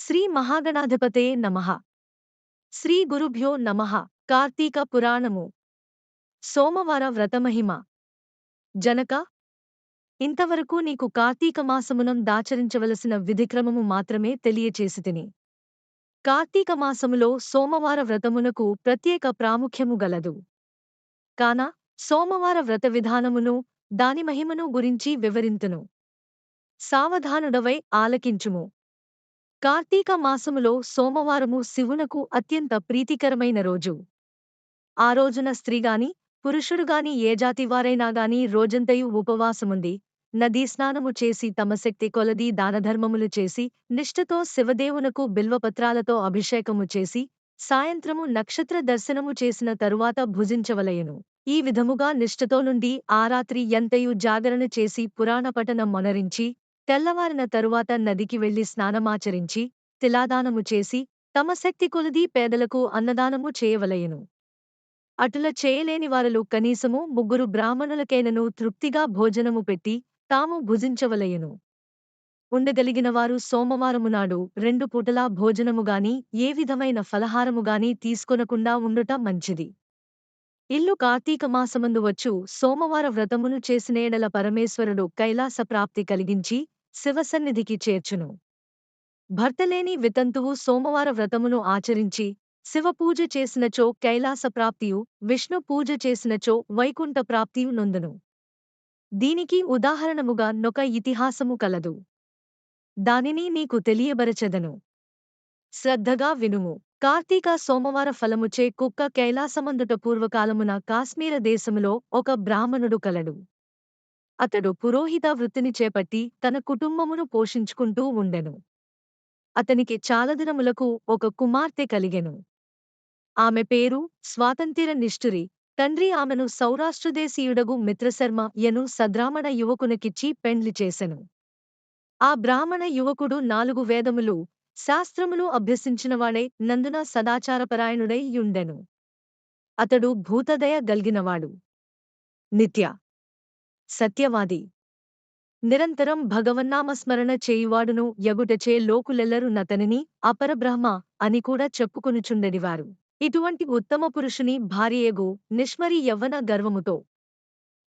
శ్రీ మహాగణాధిపతే నమః. శ్రీ గురుభ్యో నమః. కార్తీక పురాణము. సోమవార వ్రతమహిమ జనక ఇంతవరకు నీకు కార్తీక మాసమునం దాచరించవలసిన విధిక్రమము మాత్రమే తెలియచేసితిని. కార్తీక మాసములో సోమవార వ్రతమునకు ప్రత్యేక ప్రాముఖ్యము గలదు. కాన సోమవార వ్రత విధానమును దాని మహిమను గురించి వివరింతును. సావధానుడవై ఆలకించుము. కార్తీక మాసములో సోమవారము శివునకు అత్యంత ప్రీతికరమైన రోజు. ఆ రోజున స్త్రీగాని పురుషుడుగాని ఏ జాతివారైనా గాని రోజంతయు ఉపవాసముంది నదీ స్నానము చేసి తమ శక్తి కొలది దానధర్మములు చేసి నిష్ఠతో శివదేవునకు బిల్వపత్రాలతో అభిషేకము చేసి సాయంత్రము నక్షత్ర దర్శనము చేసిన తరువాత భుజించవలయను ఈ విధముగా నిష్ఠతో నుండి ఆ రాత్రి ఎంతయు జాగరణ చేసి పురాణపఠనం మొనరించి తెల్లవారిన తరువాత నదికి వెళ్ళి స్నానమాచరించి తిలాదానము చేసి తమ శక్తి కొలది పేదలకు అన్నదానము చేయవలయను అటుల చేయలేని వారలు కనీసము ముగ్గురు బ్రాహ్మణులకైనను తృప్తిగా భోజనము పెట్టి తాము భుజించవలయును ఉండగలిగినవారు సోమవారమునాడు రెండు పూటలా భోజనముగాని ఏ విధమైన ఫలహారముగాని తీసుకొనకుండా ఉండుట మంచిది. ఇల్లు కార్తీక మాసమందు వచ్చు సోమవార వ్రతమును చేసినేడల పరమేశ్వరుడు కైలాస ప్రాప్తి కలిగించి శివసన్నిధికి చేర్చును. భర్తలేని వితంతువు సోమవార వ్రతమును ఆచరించి శివపూజ చేసినచో కైలాస ప్రాప్తియు విష్ణు పూజ చేసినచో వైకుంఠ ప్రాప్తియు నొందును. దీనికి ఉదాహరణముగా నొక ఇతిహాసము కలదు. దానిని నీకు తెలియబరచెదను. శ్రద్ధగా వినుము. కార్తీక సోమవార ఫలముచే కుక్క కైలాసమందుట పూర్వకాలమున కాశ్మీర దేశములో ఒక బ్రాహ్మణుడు కలడు. అతడు పురోహిత వృత్తిని చేపట్టి తన కుటుంబమును పోషించుకుంటూ ఉండెను. అతనికి చాలదినములకు ఒక కుమార్తె కలిగెను. ఆమె పేరు స్వాతంత్ర్య నిష్ఠురి తండ్రి ఆమెను సౌరాష్ట్రదేశీయుడగు మిత్రశర్మ యను సద్రామణ యువకునికిచ్చి పెండ్లి చేసెను. ఆ బ్రాహ్మణ యువకుడు నాలుగు వేదములు శాస్త్రములు అభ్యసించినవాడై నందున సదాచారపరాయణుడై యుండెను. అతడు భూతదయ గల్గినవాడు. నిత్య సత్యవాది. నిరంతరం భగవన్నామస్మరణ చేయువాడును ఎగుటచే లోకులెల్లరు నతనిని అపరబ్రహ్మ అని కూడా చెప్పుకొనుచుండెడివారు ఇటువంటి ఉత్తమ పురుషుని భార్యయగు నిష్మరి యవ్వన గర్వముతో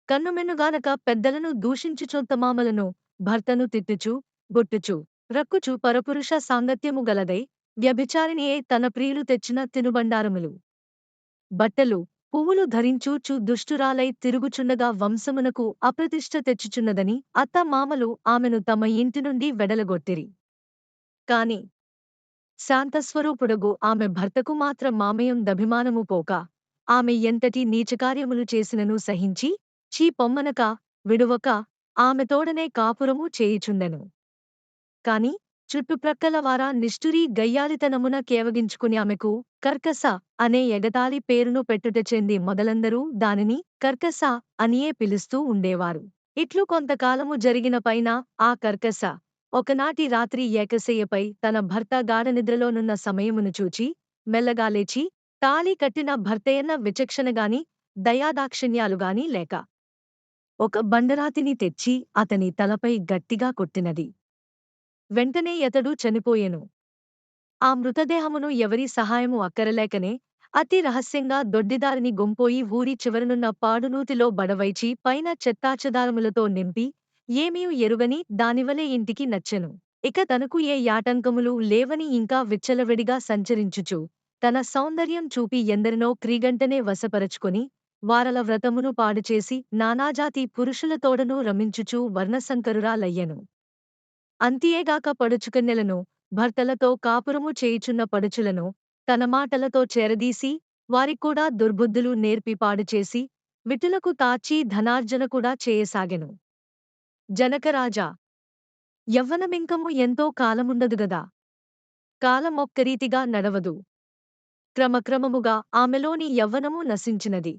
కన్నుమెన్నుగానక పెద్దలను దూషించుచొత్తమామలను భర్తను తిట్టుచు గొట్టుచు రక్కుచు పరపురుష సాంగత్యము గలదై వ్యభిచారిణియే తన ప్రియులు తెచ్చిన తినుబండారములు. బట్టలు పువ్వులు ధరించూచు దుష్టురాలై తిరుగుచుండగా వంశమునకు అప్రతిష్ట తెచ్చుచున్నదని అత్త మామలు ఆమెను తమ ఇంటి నుండి వెడలగొట్టిరి. కాని శాంతస్వరూపుడగు ఆమె భర్తకు మాత్రం మామయం దభిమానము పోక ఆమె ఎంతటి నీచకార్యములు చేసినను సహించి చీ పొమ్మనక విడువక ఆమె తోడనే కాపురము చేయుచుండెను. కాని చుట్టుప్రక్కల వారా నిష్ఠురీ గయ్యాలితనమున కేవగించుకుని ఆమెకు కర్కస అనే ఎగతాళి పేరును పెట్టుట చెంది మొదలందరూ దానిని కర్కస అనియే పిలుస్తూ ఉండేవారు. ఇట్లు కొంతకాలము జరిగిన పైన ఆ కర్కస ఒకనాటి రాత్రి ఏకశయ్యపై తన భర్త గాఢనిద్రలోనున్న సమయమును చూచి మెల్లగా లేచి తాళి కట్టిన భర్తయన్న విచక్షణగాని దయాదాక్షిణ్యాలుగాని లేక ఒక బండరాతిని తెచ్చి అతని తలపై గట్టిగా కొట్టినది. వెంటనే ఎతడు చనిపోయెను. ఆ మృతదేహమును ఎవరి సహాయము అక్కరలేకనే అతి రహస్యంగా దొడ్డిదారిని గొంపోయి ఊరి చివరనున్న పాడునూతిలో బడవైచి పైన చెత్తాచెదారములతో నింపి ఏమీ ఎరుగని దానివలే ఇంటికి నచ్చెను. ఇక తనకు ఏ యాటంకములు లేవని ఇంకా విచ్చలవిడిగా సంచరించుచు తన సౌందర్యం చూపి ఎందరినో క్రీగంటనే వశపరచుకొని వారల వ్రతమును పాడుచేసి నానాజాతి పురుషులతోడను రమించుచూ వర్ణశంకరురాలయ్యెను. అంతియేగాక పడుచుకన్నెలను భర్తలతో కాపురము చేయుచున్న పడుచులను తన మాటలతో చేరదీసి వారిక్కూడా దుర్బుద్ధులు నేర్పి పాడుచేసి విటులకు తాచి ధనార్జన కూడా చేయసాగెను. జనకరాజా! యవ్వనమింకము ఎంతో కాలముండదుగదా కాలమొక్కరీతిగా నడవదు. క్రమక్రమముగా ఆమెలోని యవ్వనము నశించినది.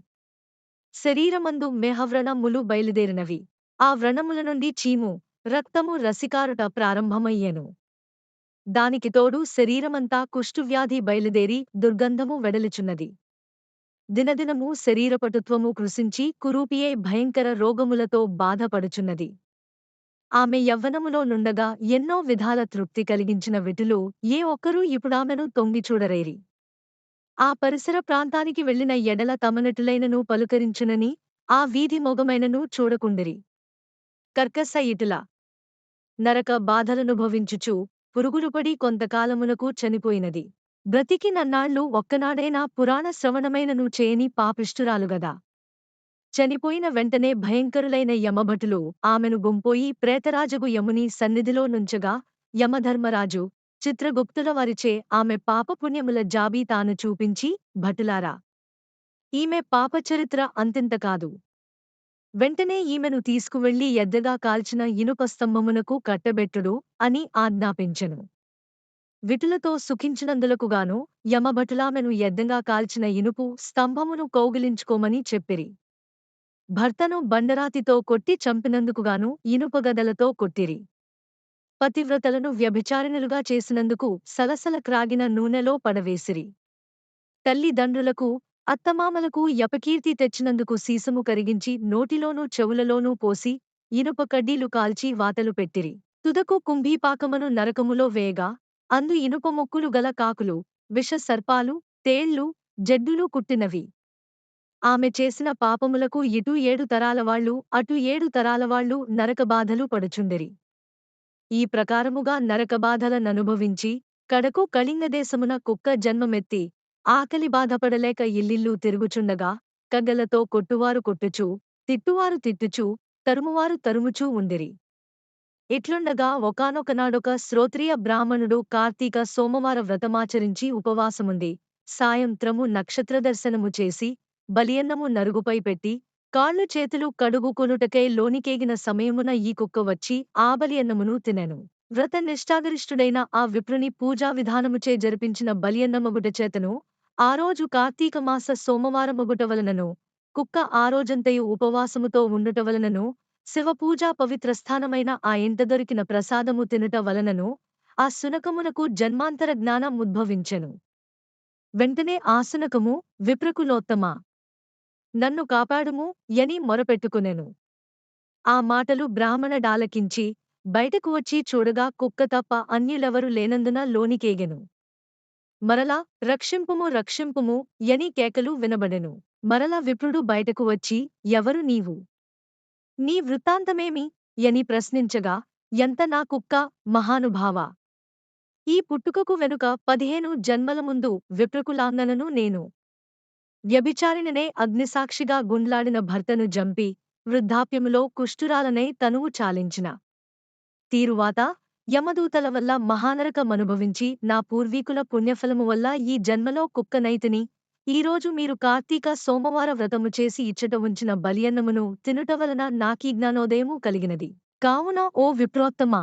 శరీరమందు మెహవ్రణములు బయలుదేరినవి. ఆ వ్రణముల నుండి చీము రక్తము రసికారుట ప్రారంభమయ్యెను. దానికి తోడు శరీరమంతా కుష్ఠువ్యాధి బయలుదేరి దుర్గంధము వెడలిచున్నది. దినదినము శరీరపటుత్వము కృషించి కురూపియే భయంకర రోగములతో బాధపడుచున్నది. ఆమె యవ్వనములో నుండగా ఎన్నో విధాల తృప్తి కలిగించిన విటులు ఏ ఒక్కరూ ఇప్పుడామెను తొంగిచూడరేరి ఆ పరిసర ప్రాంతానికి వెళ్ళిన ఎడల తమనటులైనను పలుకరించునని ఆ వీధి మొగమైనను చూడకుండిరి. కర్కస ఇటుల నరక బాధలనుభవించుచు పురుగులుపడి కొంతకాలమునకు చనిపోయినది. బ్రతికి నన్నాళ్ళు ఒక్కనాడైనా పురాణ శ్రవణమైనను చేయని పాపిష్ఠురాలుగదా చనిపోయిన వెంటనే భయంకరులైన యమభటులు ఆమెను గుంపోయి ప్రేతరాజగు యముని సన్నిధిలో నుంచగా యమధర్మరాజు చిత్రగుప్తుల వారిచే ఆమె పాపపుణ్యముల జాబీతాను చూపించి భటులారా. ఈమె పాపచరిత్ర అంతింత కాదు. వెంటనే ఈమెను తీసుకువెళ్ళి ఎద్దగా కాల్చిన ఇనుప స్తంభమునకు కట్టబెట్టుడు అని ఆజ్ఞాపించెను. విటులతో సుఖించినందులకుగాను యమభటులామెను ఎద్దంగా కాల్చిన ఇనుపు స్తంభమును కౌగిలించుకోమని చెప్పిరి. భర్తను బండరాతితో కొట్టి చంపినందుకుగాను ఇనుపగదలతో కొట్టిరి. పతివ్రతలను వ్యభిచారిణులుగా చేసినందుకు సలసల క్రాగిన నూనెలో పడవేసిరి. తల్లిదండ్రులకు అత్తమామలకు యపకీర్తి తెచ్చినందుకు సీసము కరిగించి నోటిలోనూ చెవులలోనూ పోసి ఇనుప కడ్డీలు కాల్చి వాతలు పెట్టిరి. తుదకు కుంభీపాకమును నరకములో వేయగా అందు ఇనుప మొక్కులు గల కాకులు విష సర్పాలు తేళ్ళు జడ్డులు కుట్టినవి. ఆమె చేసిన పాపములకు ఇటు ఏడు తరాలవాళ్ళు అటు ఏడు తరాలవాళ్ళు నరకబాధలు పడుచుండిరి. ఈ ప్రకారముగా నరకబాధలననుభవించి కడకు కళింగదేశమున కుక్క జన్మమెత్తి ఆకలి బాధపడలేక ఇల్లిల్లు తిరుగుచుండగా కగ్గలతో కొట్టువారు కొట్టుచూ తిట్టువారు తిట్టుచూ తరుమువారు తరుముచూ ఉండిరి ఇట్లుండగా ఒకానొకనాడొక శ్రోత్రియ బ్రాహ్మణుడు కార్తీక సోమవార వ్రతమాచరించి ఉపవాసముంది. సాయంత్రము నక్షత్రదర్శనము చేసి బలియన్నము నరుగుపై పెట్టి కాళ్ళు చేతులు కడుగుకొనుటకై లోనికేగిన సమయమున ఈ కుక్క వచ్చి ఆ బలియన్నమును తినెను. వ్రత నిష్ఠాగరిష్ఠుడైన ఆ విప్రుని పూజా విధానముచే జరిపించిన బలియన్నమగుట చేతను ఆ రోజు కార్తీక మాస సోమవారమగుట వలనను కుక్క ఆ రోజంతయు ఉపవాసముతో ఉండుట వలనను శివపూజా పవిత్రస్థానమైన ఆ ఇంట దొరికిన ప్రసాదము తినుట వలనను ఆ సునకమునకు జన్మాంతర జ్ఞానం ఉద్భవించెను. వెంటనే ఆ సునకము విప్రకులోత్తమా. నన్ను కాపాడుము యని మొరపెట్టుకునెను. ఆ మాటలు బ్రాహ్మణడాలకించి బయటకు వచ్చి చూడగా కుక్క తప్ప అన్యులెవరు లేనందున లోనికేగెను. మరలా రక్షింపుము రక్షింపుము యని కేకలు వినబడెను. మరలా విప్రుడు బయటకు వచ్చి ఎవరు నీవు? నీ వృత్తాంతమేమి? యని ప్రశ్నించగా ఎంత నా కుక్క మహానుభావా? ఈ పుట్టుకకు వెనుక పదిహేను జన్మల ముందు విప్రకులాంగనను నేను. వ్యభిచారిణనే అగ్నిసాక్షిగా గుండ్లాడిన భర్తను జంపి వృద్ధాప్యములో కుష్ఠురాలనై తనువు చాలించిన. తీరువాత యమదూతల వల్ల మహానరకమనుభవించి నా పూర్వీకుల పుణ్యఫలము వల్ల ఈ జన్మలో కుక్కనైతిని ఈరోజు మీరు కార్తీక సోమవార వ్రతము చేసి ఇచ్చట ఉంచిన బలియన్నమును తినుట వలన నాకీ జ్ఞానోదయము కలిగినది. కావున ఓ విప్రోత్తమా!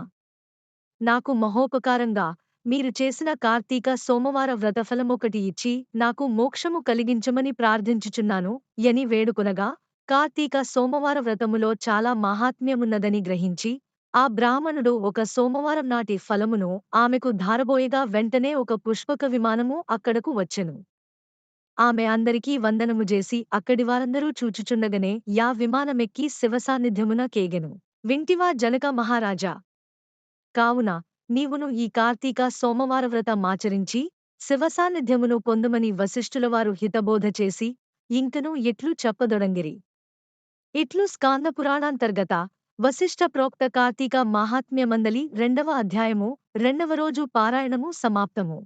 నాకు మహోపకారంగా మీరు చేసిన కార్తీక సోమవార వ్రతఫలమొకటి ఇచ్చి నాకు మోక్షము కలిగించమని ప్రార్థించుచున్నాను యని వేడుకొనగా కార్తీక సోమవార వ్రతములో చాలా మాహాత్మ్యమున్నదని గ్రహించి ఆ బ్రాహ్మణుడు ఒక సోమవారం నాటి ఫలమును ఆమెకు ధారబోయగా వెంటనే ఒక పుష్పక విమానము అక్కడకు వచ్చెను. ఆమె అందరికీ వందనము చేసి అక్కడి వారందరూ చూచుచుండగనే యా విమానమెక్కి శివసాన్నిధ్యమున కేగెను. వింటివా జనక మహారాజా! కావున నీవును ఈ కార్తీక సోమవార వ్రతమాచరించి శివసాన్నిధ్యమును పొందుమని వశిష్ఠులవారు హితబోధ చేసి ఇంకను ఎట్లు చెప్పదొడంగిరి. ఇట్లు స్కాందపురాణాంతర్గత వశిష్ఠ ప్రోక్త కార్తీక మాహాత్మ్యమందలి రెండవ అధ్యాయము రెండవ రోజు పారాయణము సమాప్తము